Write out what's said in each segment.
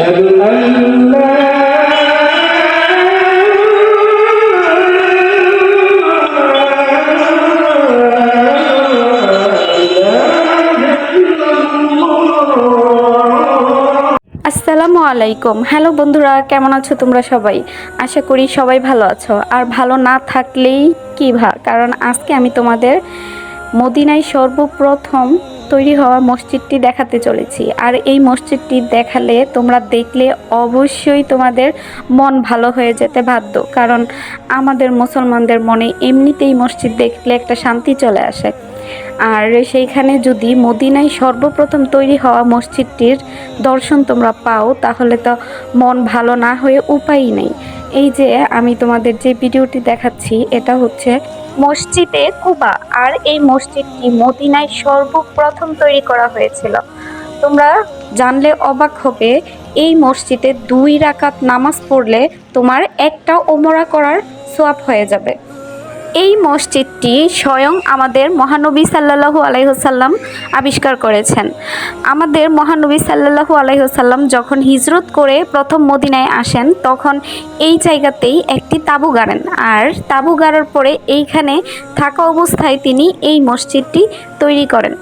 আসসালামু আলাইকুম। হ্যালো বন্ধুরা, কেমন আছো তোমরা সবাই? আশা করি সবাই ভালো আছো। আর ভালো না থাকলেই কী ভা কারণ আজকে আমি তোমাদের মদিনায় সর্বপ্রথম তৈরি হওয়া মসজিদটি দেখাতে চলেছি। আর এই মসজিদটি দেখালে তোমরা দেখলে অবশ্যই তোমাদের মন ভালো হয়ে যেতে বাধ্য। কারণ আমাদের মুসলমানদের মনে এমনিতেই মসজিদ দেখলে একটা শান্তি চলে আসে। আর সেইখানে যদি মদিনায় সর্বপ্রথম তৈরি হওয়া মসজিদটির দর্শন তোমরা পাও, তাহলে তো মন ভালো না হয়ে উপায়ই নেই। এই যে আমি তোমাদের যে ভিডিওটি দেখাচ্ছি, এটা হচ্ছে মসজিদে কুবা। আর এই মসজিদটি মদিনায় সর্বপ্রথম তৈরি করা হয়েছিল। তোমরা জানলে অবাক হবে, এই মসজিদে দুই রাকাত নামাজ পড়লে তোমার একটা ওমরা করার সোয়াব হয়ে যাবে। এই মসজিদটি স্বয়ং আমাদের মহানবী সাল্লাল্লাহু আলাইহসাল্লাম আবিষ্কার করেছেন। আমাদের মহানবী সাল্লাল্লাহু আলাইহসাল্লাম যখন হিজরত করে প্রথম মদিনায় আসেন, তখন এই জায়গাতেই একটি তাঁবু গাড়েন। আর তাঁবু গাড়ার পরে এইখানে থাকা অবস্থায় তিনি এই মসজিদটি তৈরি করেন।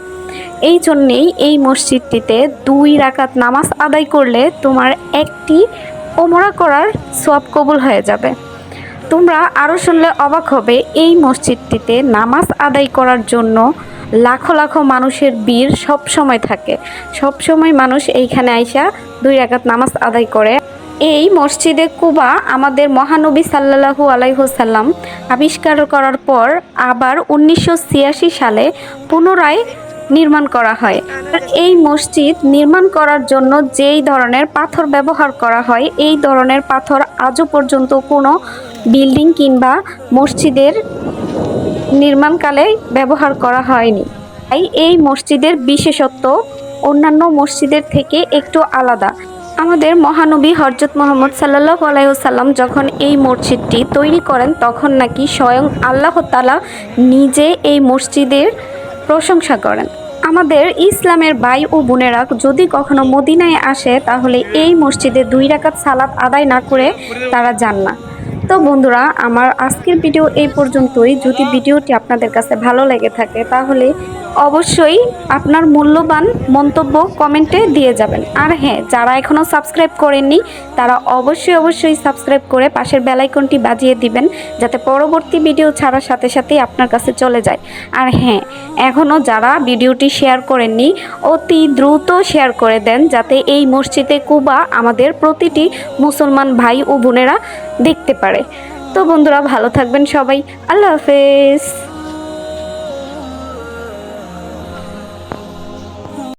এই জন্যেই এই মসজিদটিতে দুই রাকাত নামাজ আদায় করলে তোমার একটি ওমরা করার সব কবুল হয়ে যাবে। তোমরা আরও শুনলে অবাক হবে, এই মসজিদটিতে নামাজ আদায় করার জন্য লাখো লাখো মানুষের বীর সব সময় থাকে। সব সময় মানুষ এইখানে আইসা দুই রাকাত নামাজ আদায় করে। এই মসজিদে কুবা আমাদের মহানবী সাল্লাল্লাহু আলাইহসাল্লাম আবিষ্কার করার পর আবার উনিশশো ছিয়াশি সালে পুনরায় নির্মাণ করা হয়। এই মসজিদ নির্মাণ করার জন্য যেই ধরনের পাথর ব্যবহার করা হয়, এই ধরনের পাথর আজও পর্যন্ত কোনো বিল্ডিং কিংবা মসজিদের নির্মাণকালে ব্যবহার করা হয়নি। তাই এই মসজিদের বিশেষত্ব অন্যান্য মসজিদের থেকে একটু আলাদা। আমাদের মহানবী হরজত মোহাম্মদ সাল্লাহ আলাইসাল্লাম যখন এই মসজিদটি তৈরি করেন, তখন নাকি স্বয়ং আল্লাহ তালা নিজে এই মসজিদের প্রশংসা করেন। আমাদের ইসলামের ভাই ও বোনেরা যদি কখনো মদিনায় আসে, তাহলে এই মসজিদে দুই রাকাত সালাত আদায় না করে তারা যান না। তো বন্ধুরা, আমার আজকের ভিডিও এই পর্যন্তই। যদি ভিডিওটি আপনাদের কাছে ভালো লেগে থাকে, তাহলে অবশ্যই আপনার মূল্যবান মন্তব্য কমেন্টে দিয়ে যাবেন। আর হ্যাঁ যারা এখনও সাবস্ক্রাইব করেননি, তারা অবশ্যই অবশ্যই সাবস্ক্রাইব করে পাশের বেলাইকনটি বাজিয়ে দিবেন, যাতে পরবর্তী ভিডিও ছাড়ার সাথে সাথেই আপনার কাছে চলে যায়। আর হ্যাঁ এখনও যারা ভিডিওটি শেয়ার করেননি, অতি দ্রুত শেয়ার করে দেন, যাতে এই মসজিদে কুবা আমাদের প্রতিটি মুসলমান ভাই ও বোনেরা দেখতে পারে। তো বন্ধুরা, ভালো থাকবেন সবাই। আল্লাহ হাফেজ।